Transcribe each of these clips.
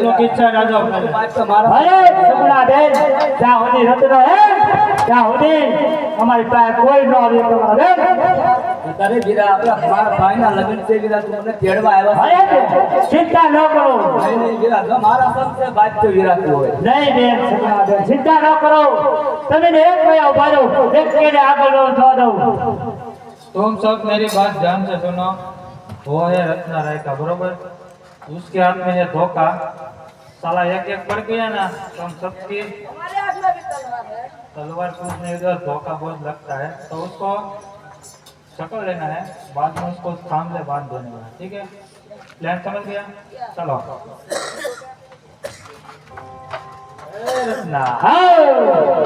આપણો કિચ્છા રાજો આપણે બાત તો મારા અરે સગુણાબેન જ્યાં સુધી રત્ન હે ત્યાં સુધી અમારી પાસે કોઈ ન આવે તમારા બેન તારે વીરા આપણા મારા ભાઈના લગ્ન છે વીરા તું મને તેડવા આવ્યા અરે બેન, ચિંતા ન કરો નહીં નહીં વીરા જો મારા સંશે બાત તો વીરા તું હોય નહીં બેન સગુણાબેન ચિંતા ન કરો તમે ને એક ભાઈ ઉભા રહો એક કેડે આગળ ન થવા દઉં तुम सब मेरी बात ध्यान से सुनो वो है रत्ना राय का बरोबर उसके हाथ में है धोखा साला एक एक पड़ गया ना तो हम सबकी तलवार कूदने इधर धोखा बहुत लगता है तो उसको शक्ल लेना है बाद में उसको सामने बांध देने वाला ठीक है प्लान समझ गया चलो ए रत्ना હા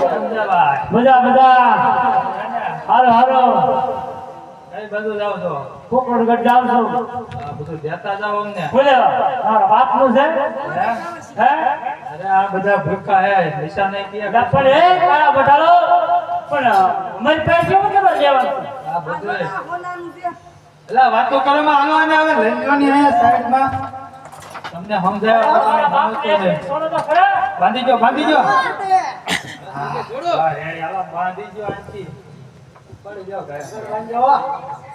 समझा भाई મજા મજા હાલો હાલો કઈ બધું જાવ છો કોકણગઢ જાઉં છું આ બધું દેતા જાઓ અમને. બોલે મારા બાપનું છે? હે? હે? અરે આ બધા ભૂખા હે નિશા નહીં કિયા પણ એ કાળા બટાલો પણ મન પાસે કેવું ખબર લેવાનું આ બધું એટલે વાતો કરવામાં આવવાને હવે આવે જવાની અહીંયા સાઈડમાં. તમને સમજાય બાપ સમજતો સોનો તો ખરા. બાંધી જો બાંધી જો હા, બાંધી જો આંટી પડી જાઓ ઘરે. બાંધી બધુંય જાઓ, સગુણી કો લૂંટ કે આતા હો. જો એ સગુણા, બધું એ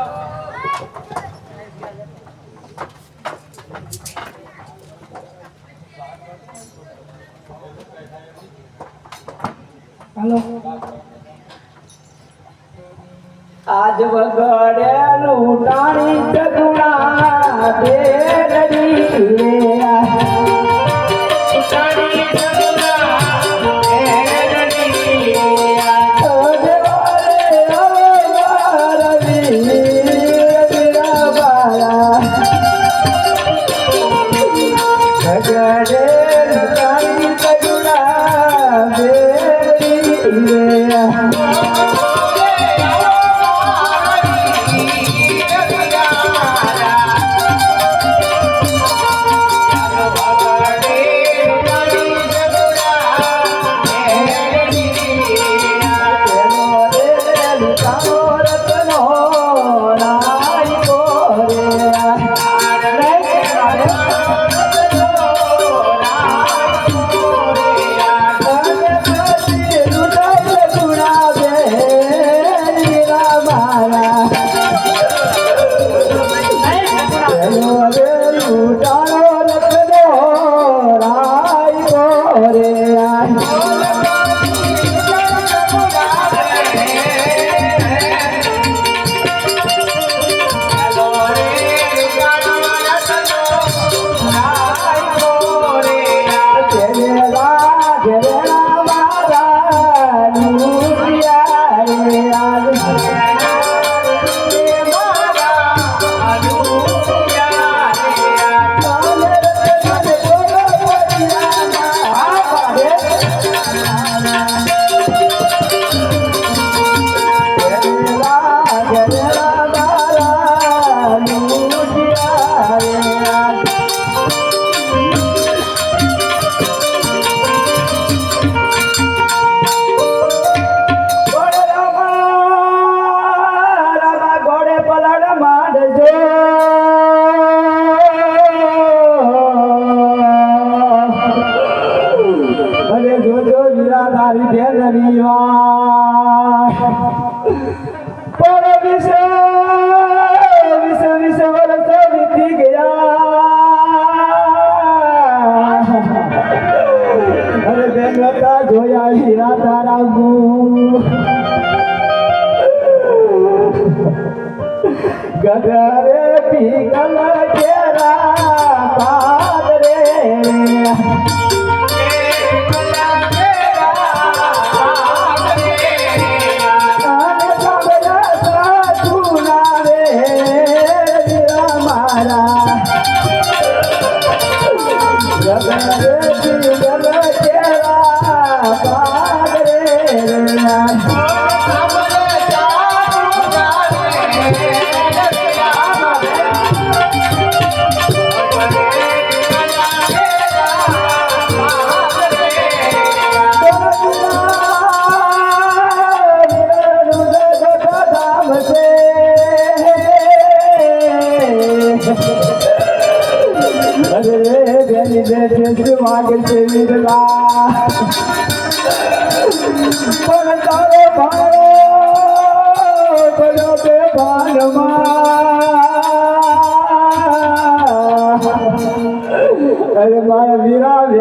આજ વગડે લૂટાણી ચગુણા દે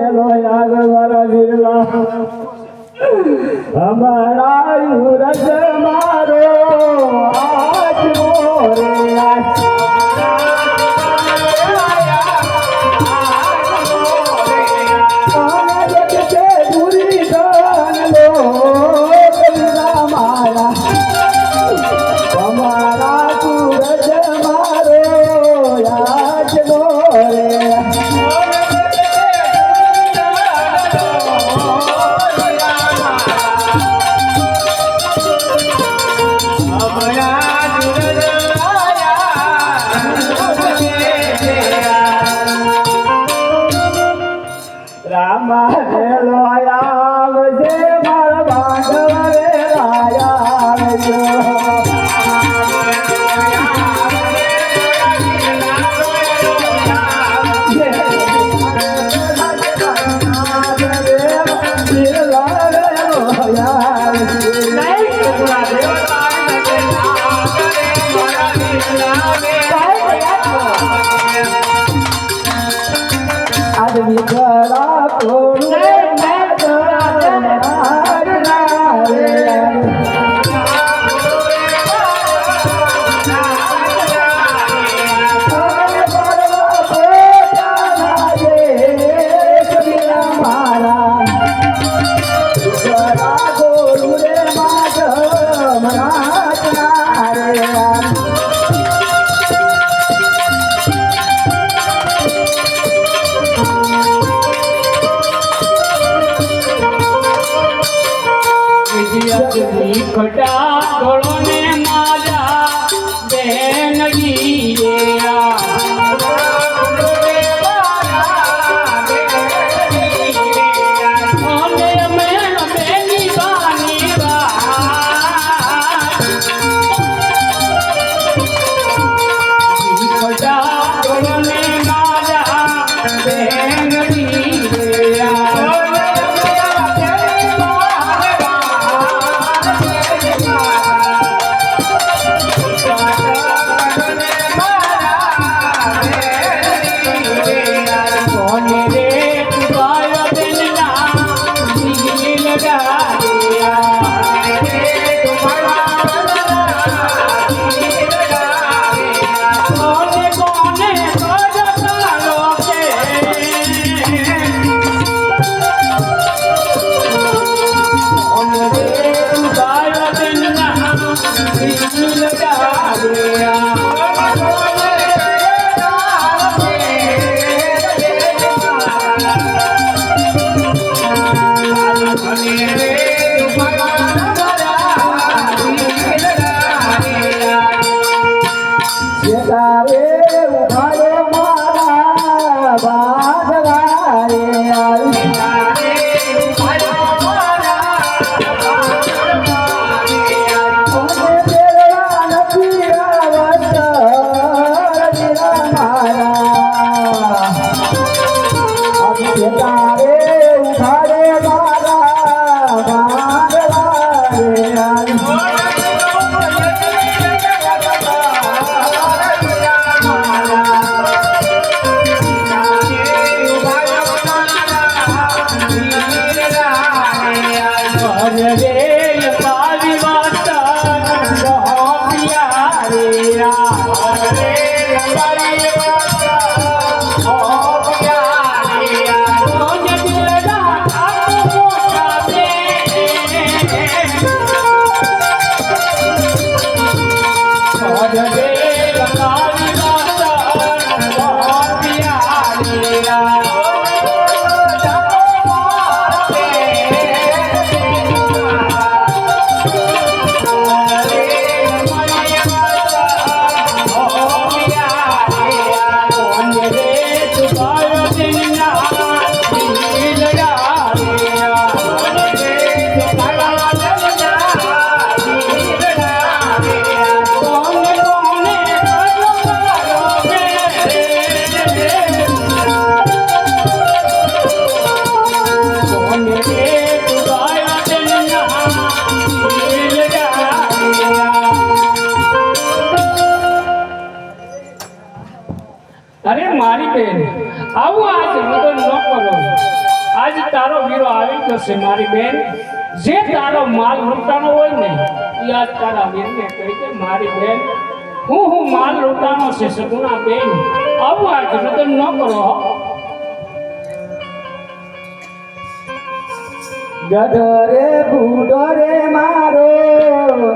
ગયેલો યાર મારા બિરલા અમારા મારો આજ મોરે આજ ખટા ગળોને મારા બેનડી Yeah. આવી મારી બેન. જે તારો માલ લૂંટાનો હોય ને એ આજ તારા બેનને કહી દે, મારી બેન, હું હું માલ લૂંટાનો છે, સગુણા બેન. આવું આજ મદન ન કરો હો. ભૂડો રે, મારો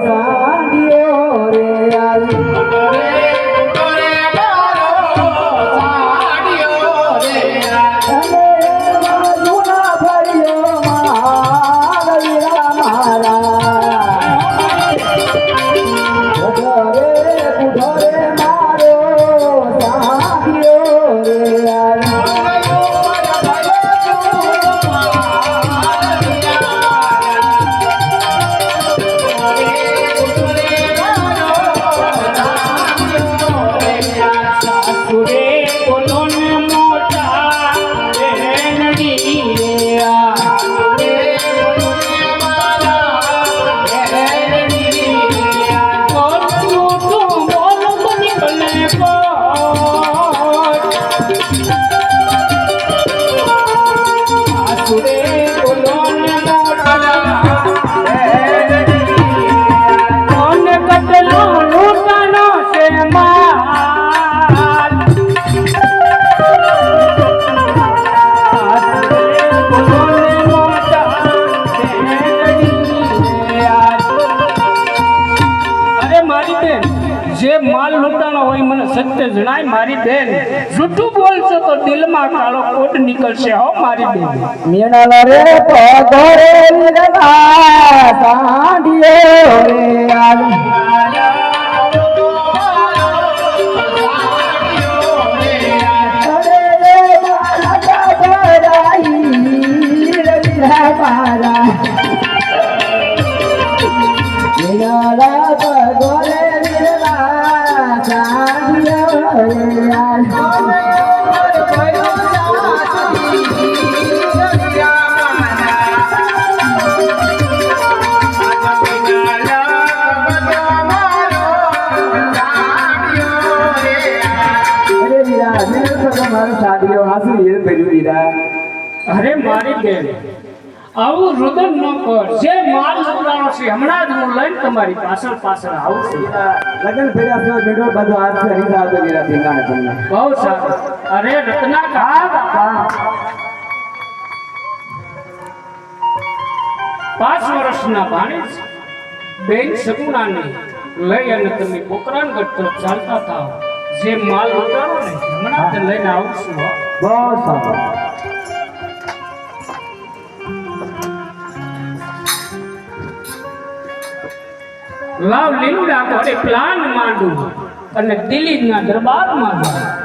સાંડિયો જૂઠું બોલશો તો દિલમાં કાળો કોટ નીકળશે, હો, મારી બેન. મીણલ રે પગરે રે રે મારા મારો સાડીઓ હાસુ એ ભેજું વીરા અરે મારી બેન. આવું રુદન ન કર. જે માલ લૂંટાણો છે હમણાં જ હું લઈને તમારી પાછળ પાછળ આવું છું. લગન ફેર્યા થયો બેડો બધો હાથ છે હરી આવતો વીરા ધીંગાણે તમને. બહુ સારું. અરે રત્ના કા પાંચ વર્ષના ભાણેજ બેન સગુણાને લઈ અને તમે પોકરાનગઢ તરફ ચાલતા થાવ. જે માલ ઉતારો ને હમણાં જ લઈને આવું છું. બહુ સારું. લાવ લીમડા ઘોડે પ્લાન માંડું અને દિલ્હીના દરબારમાં જાઉં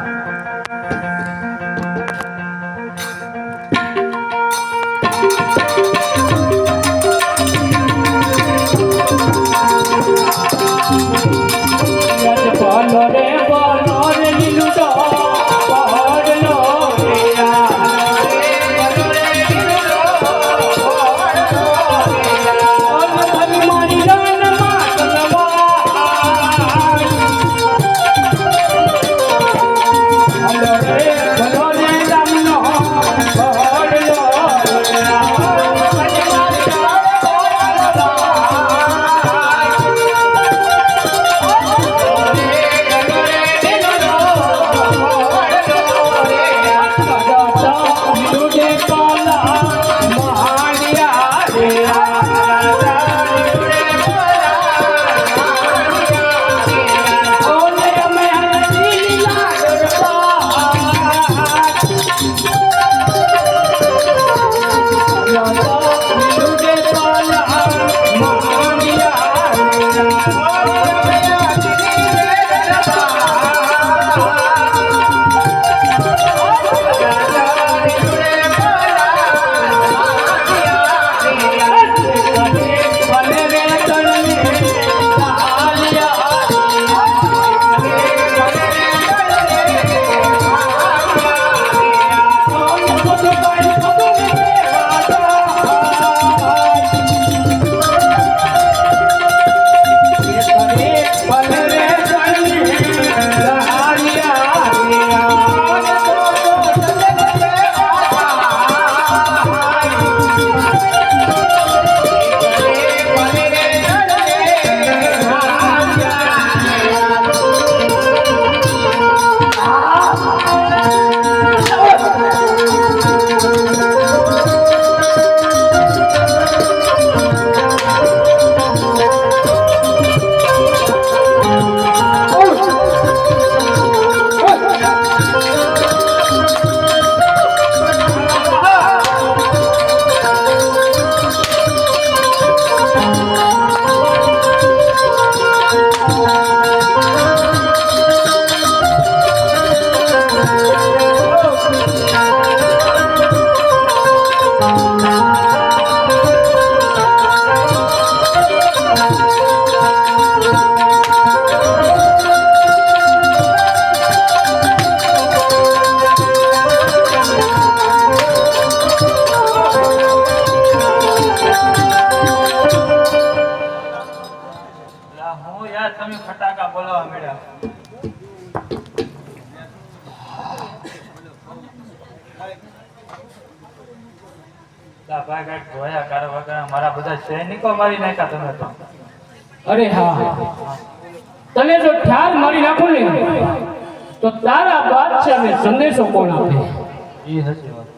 ઈ હસી વાત.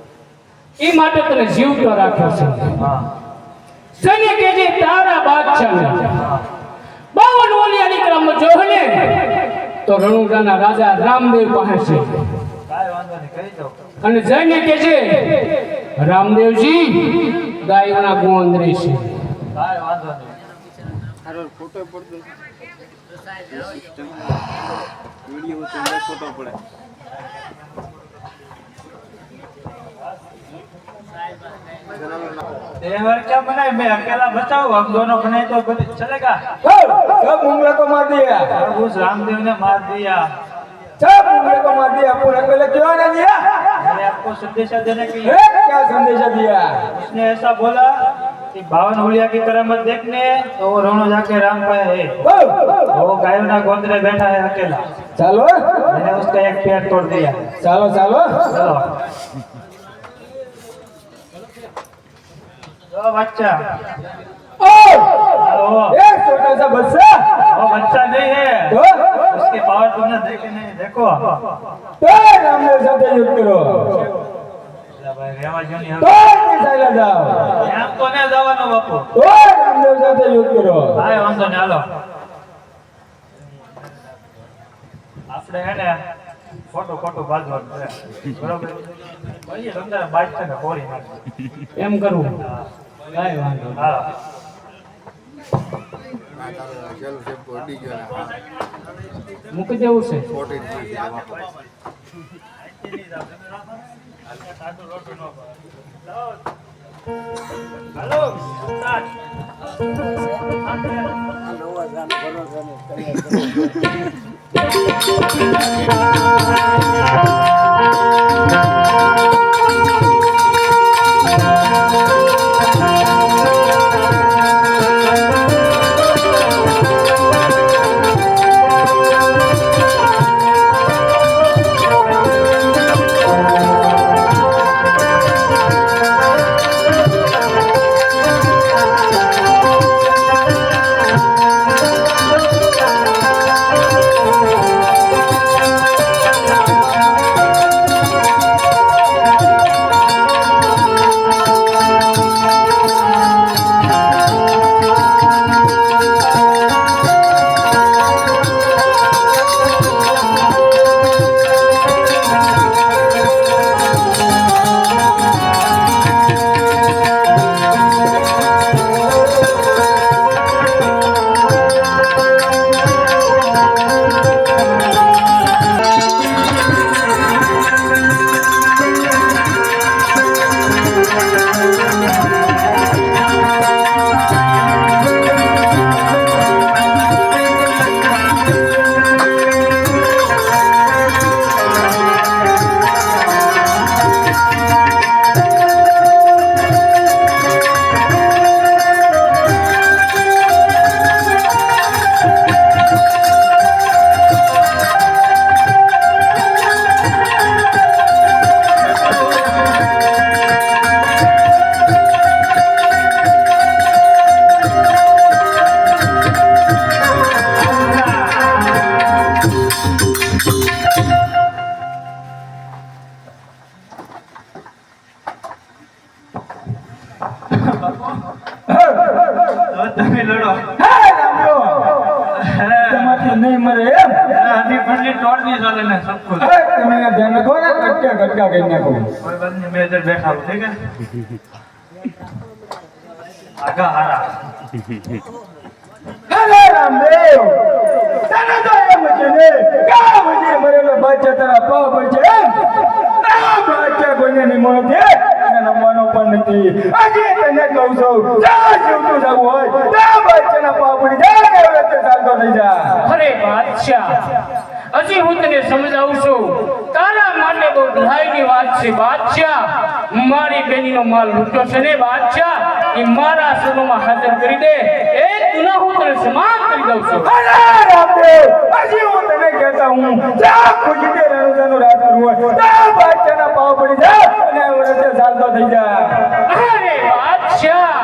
એ માટે તને જીવતો રાખ્યો છે. હા. સૈન્ય કે જે તારા બાદશાહને. બાવન ઓલિયાની ક્રમ જોહને તો રણુડાના રાજા રામદેવ પાસે છે. કાંઈ વાંધો નહીં કહી દો. અને જઈને કે છે રામદેવજી ગાયોના ગોંદરે છે. કાંઈ વાંધો નહીં. क्या बनाए? मैं अकेला बचाऊं? हम दोनों बनाए तो चलेगा। सब मुंगला को मार दिया। उस रामदेव ने मार दिया। सब मुंगले को मार दिया। पूरा अकेले क्यों ना दिया? मैंने आपको संदेशा देने के लिए क्या संदेशा दिया? उसने ऐसा बोला कि बावन हुलिया की करामत देखने तो वो रोनो जाके राम पाया है। वो गायों ना गोंदरे बैठा है अकेला। चलो। मैंने उसका एक पैर तोड़ दिया। चलो चलो। चलो। तो बच्चा ओ, वो एक छोटा सा बच्चा वो बच्चा नहीं है तो उसके पावर तुमने देखे नहीं देखो तो रामदेव साथे युद्ध करो અલા ભાઈ રેવા જો નહીં તો હવે. જ ચાલ્યા જાઓ એમ તો ને જવાનો બાપુ તો રામદેવ સાથે યુદ્ધ કરો કાંઈ વાંધો નહીં હાલો આપણે હે ને ખોટું ખોટું બાજવાનું છે બરોબર પછી તમને બાઈક છે ને ફોડી નાખી એમ કરવું કાંઈ વાંધો. હાલો મૂકી દેવું છે? હાલો. તમે લડો હે રામદેવ તમારથી નહીં મરે એમ આની ફંડી તોડની ચાલે ને સબકો હવે તમે આ ધ્યાન રાખો ને કટકા કટકા કરી નાખો કોઈ વાત નહીં મેજર બેઠા હો, ઠીક હે આગા હારા અરે રામદેવ તને તો એમ છે ને ક્યાં બધી મરેલો બાદશાહ તારા પાવ પર છે એમ આ બાદશાહ કોઈને નહીં મળે છે એને નમવાનો પણ નથી. આજે તને કહું છું જા જીવતું જવું હોય જા બાદશાહના પાપડી જા જાય ને હવે ચાલતો થઈ જા અરે બાદશાહ હજી હું તને સમજાવું છું. તારા માટે બહુ દુહાઈની વાત છે બાદશાહ. મારી બેનીનો માલ લૂંટો છે ને બાદશાહ. એ મારા સદોમાં હાજર કરી દે. એ ગુના હું તને સમાપ્ત કરી દઉં છું. અરે રામદેવ હજી હું તને કહેતા હું જા ખુશીથી રણુજાનું રાજ કરવો જા આત્મા થઈ જા. અરે બાદશાહ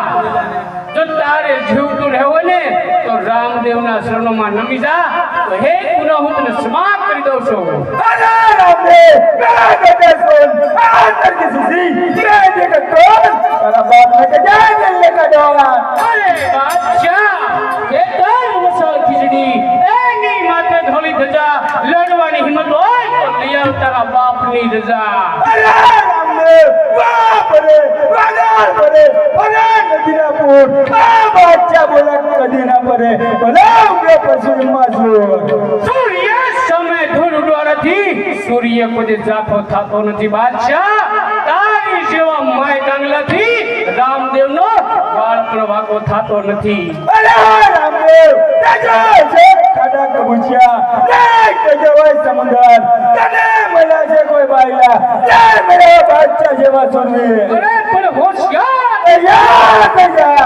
જો તારે જીવતું રહેવો ને તો રામદેવના શરણોમાં નમી જા. તો હે પુનઃ હું તને સમાપ્ત કરી દઉં છું. અરે રામદેવ મેરા બેટા સોન આંતર કે સુસી લડવાની હિંમત હોય તો લઈ આવ તારા બાપની રજા રામદેવ બાપ રે ભલે પૂર આ બોલા ભલે ઉગે સૂર્ય ઉડવાથી સૂર્ય કોઈ ઝાંખો થતો નથી બાદશાહ. તારી જેવા માય કાંગલાથી રામદેવનો વાળ પણ વાંકો થતો નથી. અરે રામદેવ તેજો છે ખાડા કબૂચિયા તેજો હોય સમુદર તને મળ્યા છે કોઈ બાયલા લે મેરા બાદશાહ જેવા સુરવીર અરે પણ હોશિયાર યાદ જા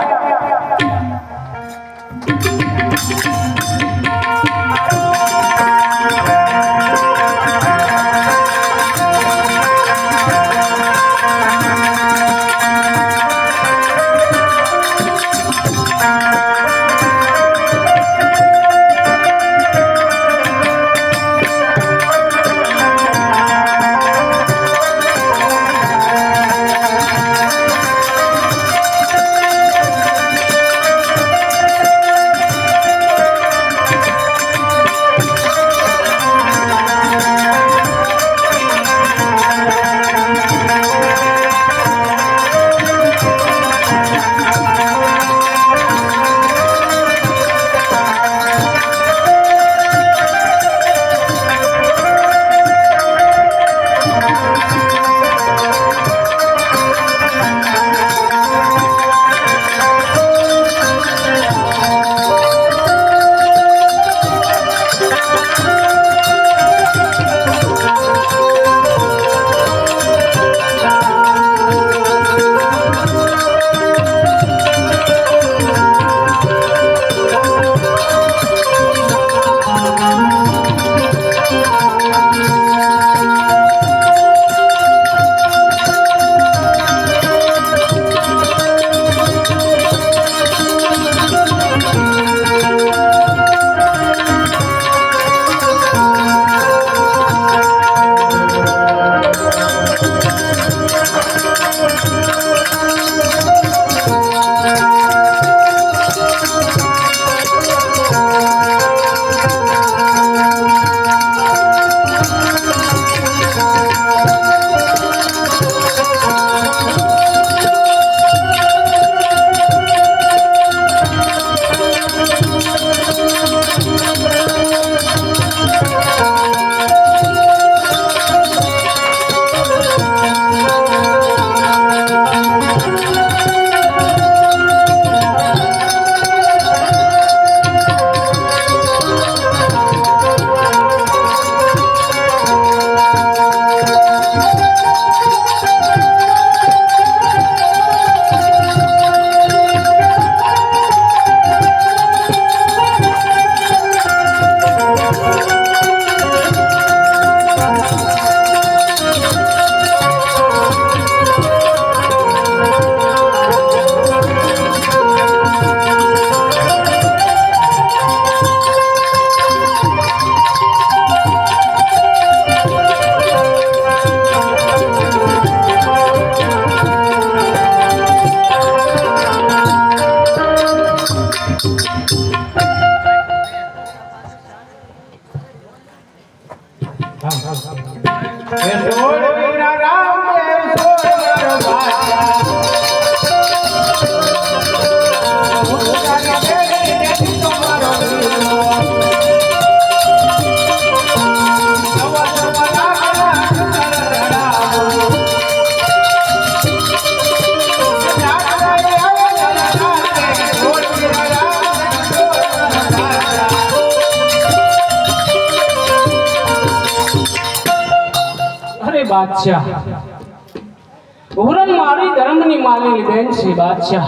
બાદશાહ. હુરમ મારી ધર્મની માલિની બેન છે બાદશાહ.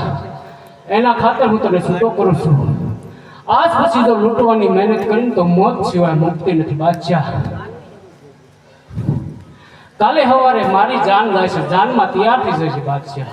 એના ખાતર હું તને છૂટો કરું છું. આજ પછી જો લૂંટવાની મહેનત કરીને તો મોત સિવાય મુક્તિ નથી બાદશાહ. કાલે સવારે મારી જાન જાય છે, જાનમાં તૈયાર થઈ જશે બાદશાહ.